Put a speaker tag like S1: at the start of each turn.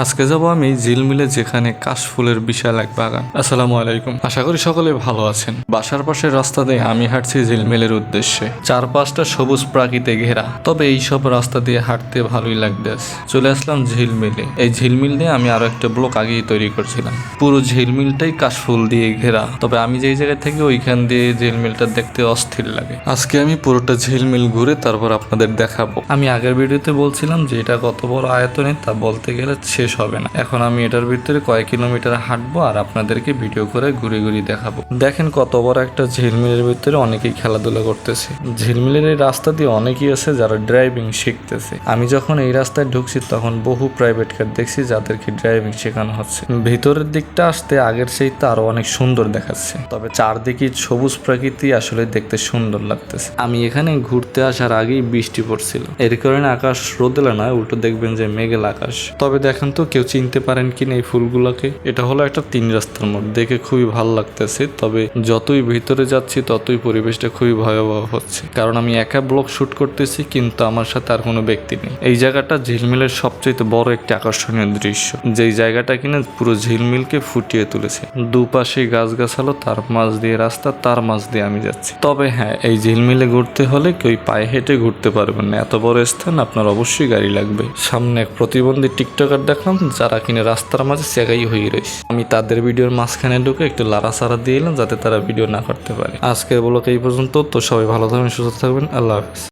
S1: আজকে যাব আমি ঝিলমিলে যেখানে কাশফুলের বিশাল এক বাগান। আসসালামু আলাইকুম। আশা করি সকলে ভালো আছেন। বাসার পাশের রাস্তা দিয়ে আমি হাঁটছি ঝিলমিলের উদ্দেশ্যে। চারপাশটা সবুজ প্রাকৃতে ঘেরা। তবে এই সব রাস্তা দিয়ে হাঁটতে ভালোই লাগবে চলে আসলাম ঝিলমিলে এই ঝিলমিল নিয়ে আমি আরও একটা ব্লক আগেই তৈরি করছিলাম। পুরো ঝিলমিলটাই কাশফুল দিয়ে ঘেরা। তবে আমি যেই জায়গা থেকে ওইখান দিয়ে ঝিলমিলটা দেখতে অস্থির লাগে। আজকে আমি পুরোটা ঝিলমিল ঘুরে তারপর আপনাদের দেখাবো। আমি আগের ভিডিওতে বলছিলাম যে এটা কত বড় আয়তনে তা বলতে গেলে শেষ হবে না। এখন আমি এটার ভিতরে কয়েক কিলোমিটার হাঁটবো আর আপনাদেরকে ভিডিও করে ঘুরে ঘুরে দেখাবো। দেখেন কত বড় একটা ঝিলমিলের ভিতরে অনেকেই খেলাধুলা করতেছে। ঝিলমিলের এই রাস্তা দিয়ে অনেকেই আছে যারা ড্রাইভিং শিখতেছে। আমি যখন এই রাস্তায় ঢুকছি তখন বহু প্রাইভেট কার দেখছি যাদেরকে ড্রাইভিং শেখানো হচ্ছে। ভিতরের দিকটা আসতে আগের সেই তো আরও অনেক সুন্দর দেখাচ্ছে। তবে চারদিকে সবুজ প্রকৃতি আসলে দেখতে সুন্দর লাগতেছে। আমি এখানে ঘুরতে আসার আগেই বৃষ্টি পড়ছিল। এর কারণে আকাশ রোদেলা নয়, উল্টো দেখবেন যে মেঘেল আকাশ। তবে দেখেন তো কেউ চিনতে পারেন কিনা এই ফুলগুলোকে? এটা হলো একটা তিন রাস্তার মোড় দেখে খুবই ভালো লাগতেছে, তবে যতই ভিতরে যাচ্ছি, ততই পরিবেশটা খুবই ভয়াবহ হচ্ছে। কারণ আমি একা ব্লগ শুট করতেছি, কিন্তু আমার সাথে আর কোনো ব্যক্তি নেই। এই জায়গাটা ঝিলমিলের সবচেয়ে বড় একটি আকর্ষণীয় দৃশ্য। যেই জায়গাটা কিনা পুরো ঝিলমিলকে ফুটিয়ে তুলেছে। দুপাশে গাছগাছালো, তার মাঝ দিয়ে রাস্তা, তার মাঝ দিয়ে আমি যাচ্ছি। তবে হ্যাঁ এই ঝিলমিলে ঘুরতে হলে কেউ পায়ে হেঁটে ঘুরতে পারবেন না। এত বড় স্থান আপনার অবশ্যই গাড়ি লাগবে। সামনে এক প্রতিবন্ধী টিকটকার দেখলাম যারা কিনে রাস্তার মাঝে চেগাই হয়ে রয়েছে। আমি তাদের ভিডিওর মাঝখানে ঢুকে একটু লারা সারা দিয়ে এলাম যাতে তারা ভিডিও না করতে পারে। আজকের ব্লগ এই পর্যন্ত। তো সবাই ভালো থাকবেন, সুস্থ থাকবেন। আল্লাহ হাফিজ।